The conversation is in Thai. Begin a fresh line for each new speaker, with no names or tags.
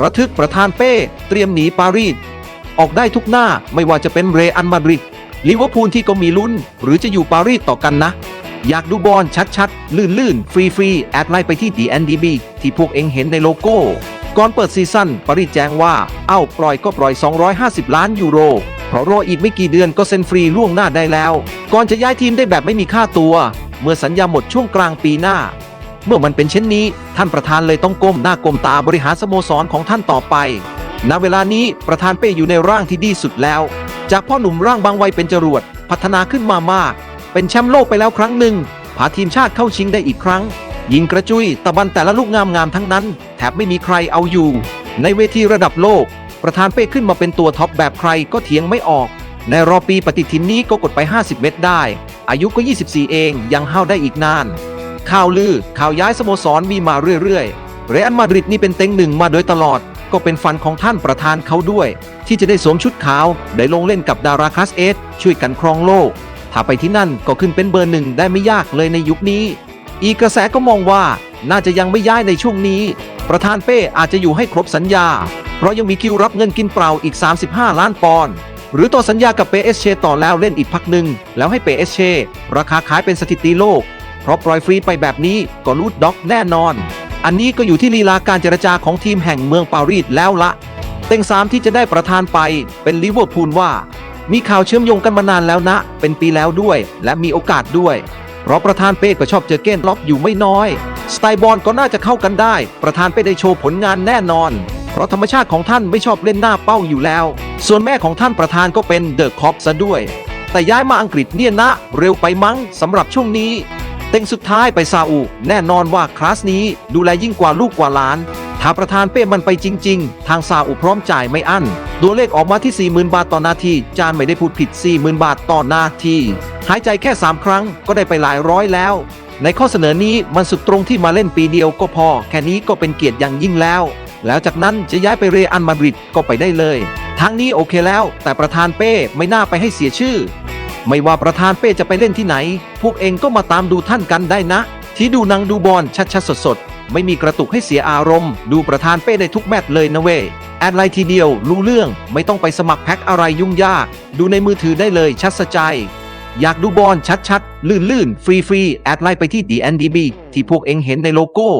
ระทึกประธานเป้ เตรียมหนีปารีสออกได้ทุกหน้าไม่ว่าจะเป็นเรอัลมาดริดลิเวอร์พูลที่ก็มีลุ้น หรือจะอยู่ปารีสต่อกันนะ อยากดูบอลชัดๆ ลื่นๆ ฟรีๆ แอดไลน์ไปที่ DNDB ที่พวกเองเห็นในโลโก้ ก่อนเปิดซีซั่นปารีสแจ้งว่า เอ้าปล่อยก็ปล่อย 250 ล้านยูโร เพราะรออีกไม่กี่เดือนก็เซ็นฟรีล่วงหน้าได้แล้ว ก่อนจะย้ายทีมได้แบบไม่มีค่าตัว เมื่อสัญญาหมดช่วงกลางปีหน้า เมื่อมันเป็นเช่นนี้ ท่านประธานเลยต้องก้มหน้าก้มตาบริหารสโมสรของท่านต่อไป ณ เวลานี้ประธานเป้อยู่ในร่างที่ดีสุดแล้ว จากพ่อหนุ่มร่างบางวัยเป็นจรวด พัฒนาขึ้นมามาก เป็นแชมป์โลกไปแล้วครั้งหนึ่ง พาทีมชาติเข้าชิงได้อีกครั้ง ยิงกระจุยตะบันแต่ละลูกงามๆทั้งนั้นแถบไม่มีใครเอาอยู่ ในเวทีระดับโลก ประธานเป้ขึ้นมาเป็นตัวท็อปแบบใครก็เถียงไม่ออก ในรอบปีปฏิทินนี้ก็กดไป 50 เม็ดได้ อายุก็ 24 เองยังห้าวได้อีกนาน ข่าวลือ ข่าวย้ายสโมสรมีมาเรื่อยๆ เรอัลมาดริดนี่เป็นเต็งหนึ่งมาโดยตลอด ก็เป็นฝันของท่านประธานเขาด้วย ที่จะได้สวมชุดขาว ได้ลงเล่นกับดาราคลาสเอสช่วยกันครองโลก ถ้าไปที่นั่นก็ขึ้นเป็นเบอร์หนึ่งได้ไม่ยากเลยในยุคนี้ อีกกระแสก็มองว่าน่าจะยังไม่ย้ายในช่วงนี้ ประธานเป้อาจจะอยู่ให้ครบสัญญา เพราะยังมีคิวรับเงินกินเปล่าอีก 35 ล้านปอนด์หรือต่อสัญญากับเปเอสเชต่อแล้วเล่นอีกพักหนึ่งแล้วให้เปเอสเชราคาขายเป็นสถิติโลก เพราะปล่อยฟรีไปแบบนี้ก็รูดด็อกแน่นอน อันนี้ก็อยู่ที่ลีลาการเจรจาของทีมแห่งเมืองปารีสแล้วละเต็งสามที่จะได้ประธานไปเป็นลิเวอร์พูลว่า มีข่าวเชื่อมโยงกันมานานแล้วนะ เป็นปีแล้วด้วย และมีโอกาสด้วย เพราะประธานเป้ก็ชอบเจอเก้นล็อกอยู่ไม่น้อย สไตล์บอลก็น่าจะเข้ากันได้ ประธานเป้ได้โชว์ผลงานแน่นอน เพราะธรรมชาติของท่านไม่ชอบเล่นหน้าเป้าอยู่แล้ว ส่วนแม่ของท่านประธานก็เป็นเดอะคอปซะด้วย แต่ย้ายมาอังกฤษเนี่ยนะ เร็วไปมั้งสำหรับช่วงนี้ เต็งสุดท้ายไปซาอุ แน่นอนว่าคลาสนี้ดูแลยิ่งกว่าลูกกว่าหลาน ถ้าประธานเป้มันไปจริง ๆ ทางซาอุพร้อมจ่ายไม่อั้น ตัวเลขออกมาที่ 40,000 บาทต่อนาที จานไม่ได้พูดผิด 40,000 บาทต่อนาที หายใจแค่ 3 ครั้งก็ได้ไปหลายร้อยแล้ว ในข้อเสนอนี้มันสุดตรงที่มาเล่นปีเดียวก็พอ แค่นี้ก็เป็นเกียรติอย่างยิ่งแล้ว แล้วจากนั้นจะย้ายไปเรอัลมาดริดก็ไปได้เลยทางนี้โอเคแล้ว แต่ประธานเป้ไม่น่าไปให้เสียชื่อ ไม่ว่าประธานเป้จะไปเล่นที่ไหน พวกเองก็มาตามดูท่านกันได้นะ ที่ดูนังดูบอลชัดๆสดๆ ไม่มีกระตุกให้เสียอารมณ์ ดูประธานเป้ได้ทุกแมตช์เลยนะเว้ยแอดไลน์ทีเดียวรู้เรื่องไม่ต้องไปสมัครแพ็คอะไรยุ่งยาก ดูในมือถือได้เลยชัดสะใจ อยากดูบอลชัดๆ ลื่นๆ ฟรีๆ แอดไลน์ไปที่ DNDB ที่พวกเองเห็นในโลโก้